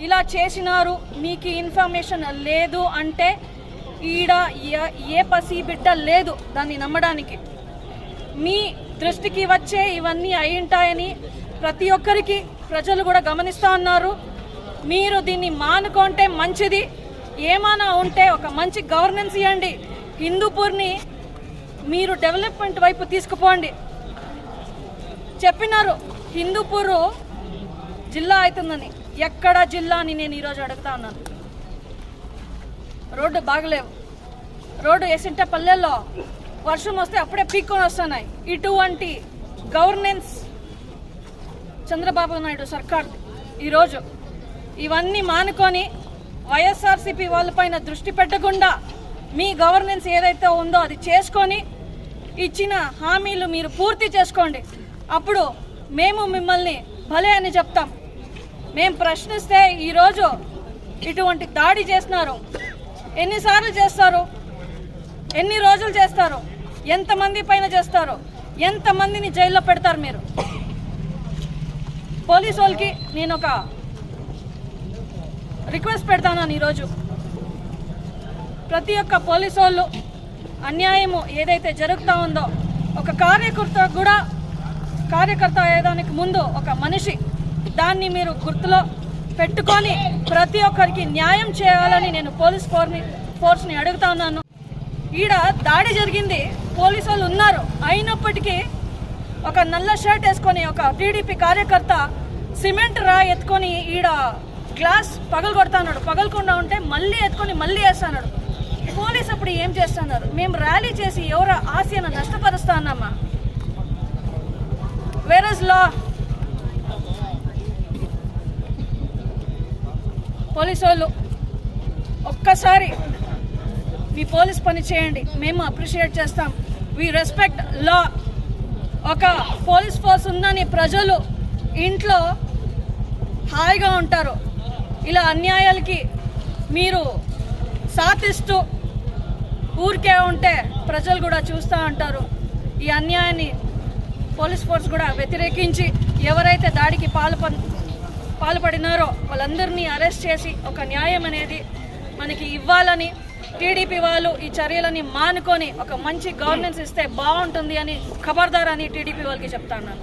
ఇలా చేసినారు మీకు ఇన్ఫర్మేషన్ లేదు అంటే ఈడ ఏ- ఏ పసి బిడ్డ లేదు దాన్ని నమ్మడానికి. మీ దృష్టికి వచ్చే ఇవన్నీ అయి ఉంటాయని ప్రతి ఒక్కరికి ప్రజలు కూడా గమనిస్తూ ఉన్నారు. మీరు దీన్ని మానుకుంటే మంచిది. ఏమైనా ఉంటే ఒక మంచి గవర్నెన్స్ ఇవ్వండి. హిందూపూర్ని మీరు డెవలప్మెంట్ వైపు తీసుకుపోండి. చెప్పినారు హిందూపూరు జిల్లా అవుతుందని. ఎక్కడ జిల్లా అని నేను ఈరోజు అడుగుతా ఉన్నాను. రోడ్డు బాగలేవు. రోడ్డు వేసింటే పల్లెల్లో వర్షం వస్తే అప్పుడే పీక్కొని వస్తున్నాయి. ఇటువంటి గవర్నెన్స్ చంద్రబాబు నాయుడు సర్కార్. ఈరోజు ఇవన్నీ మానుకొని వైఎస్ఆర్సీపీ వాళ్ళపైన దృష్టి పెట్టకుండా మీ గవర్నెన్స్ ఏదైతే ఉందో అది చేసుకొని ఇచ్చిన హామీలు మీరు పూర్తి చేసుకోండి. అప్పుడు మేము మిమ్మల్ని భలే అని చెప్తాం. మేము ప్రశ్నిస్తే ఈరోజు ఇటువంటి దాడి చేస్తున్నారు. ఎన్నిసార్లు చేస్తారు? ఎన్ని రోజులు చేస్తారు? ఎంతమంది పైన చేస్తారు? ఎంతమందిని జైల్లో పెడతారు మీరు? పోలీస్ వాళ్ళకి నేను ఒక రిక్వెస్ట్ పెడతాను ఈరోజు. ప్రతి ఒక్క పోలీస్ వాళ్ళు అన్యాయము ఏదైతే జరుగుతూ ఉందో ఒక కార్యకర్త కూడా కార్యకర్త అయ్యేదానికి ముందు ఒక మనిషి దాన్ని మీరు గుర్తులో పెట్టుకొని ప్రతి ఒక్కరికి న్యాయం చేయాలని నేను పోలీస్ ఫోర్ని ఫోర్స్ని అడుగుతా ఉన్నాను. ఈడ దాడి జరిగింది పోలీసు వాళ్ళు ఉన్నారు. అయినప్పటికీ ఒక నల్ల షర్ట్ వేసుకొని ఒక టీడీపీ కార్యకర్త సిమెంట్ రా ఎత్తుకొని ఈడ గ్లాస్ పగలు కొడతాన్నాడు పగలకుండా ఉంటే మళ్ళీ ఎత్తుకొని మళ్ళీ వేస్తున్నాడు. పోలీస్ అప్పుడు ఏం చేస్తున్నారు? మేము ర్యాలీ చేసి ఎవరు ఆశయాన్ని నష్టపరుస్తా అన్నామా వేరస్ లా పోలీసు వాళ్ళు ఒక్కసారి మీ పోలీస్ పని చేయండి. మేము అప్రిషియేట్ చేస్తాం. వి రెస్పెక్ట్ లా ఒక పోలీస్ ఫోర్స్ ఉందని ప్రజలు ఇంట్లో హాయిగా ఉంటారు. ఇలా అన్యాయాలకి మీరు సాధిస్తూ ఊరికే ఉంటే ప్రజలు కూడా చూస్తూ ఉంటారు. ఈ అన్యాయాన్ని పోలీస్ ఫోర్స్ కూడా వ్యతిరేకించి ఎవరైతే దాడికి పాలు పాల్పడినారో వాళ్ళందరినీ అరెస్ట్ చేసి ఒక న్యాయం అనేది మనకి ఇవ్వాలని టీడీపీ వాళ్ళు ఈ చర్యలని మానుకొని ఒక మంచి గవర్నెన్స్ ఇస్తే బాగుంటుంది అని ఖబర్దార్ అని టీడీపీ వాళ్ళకి చెప్తాను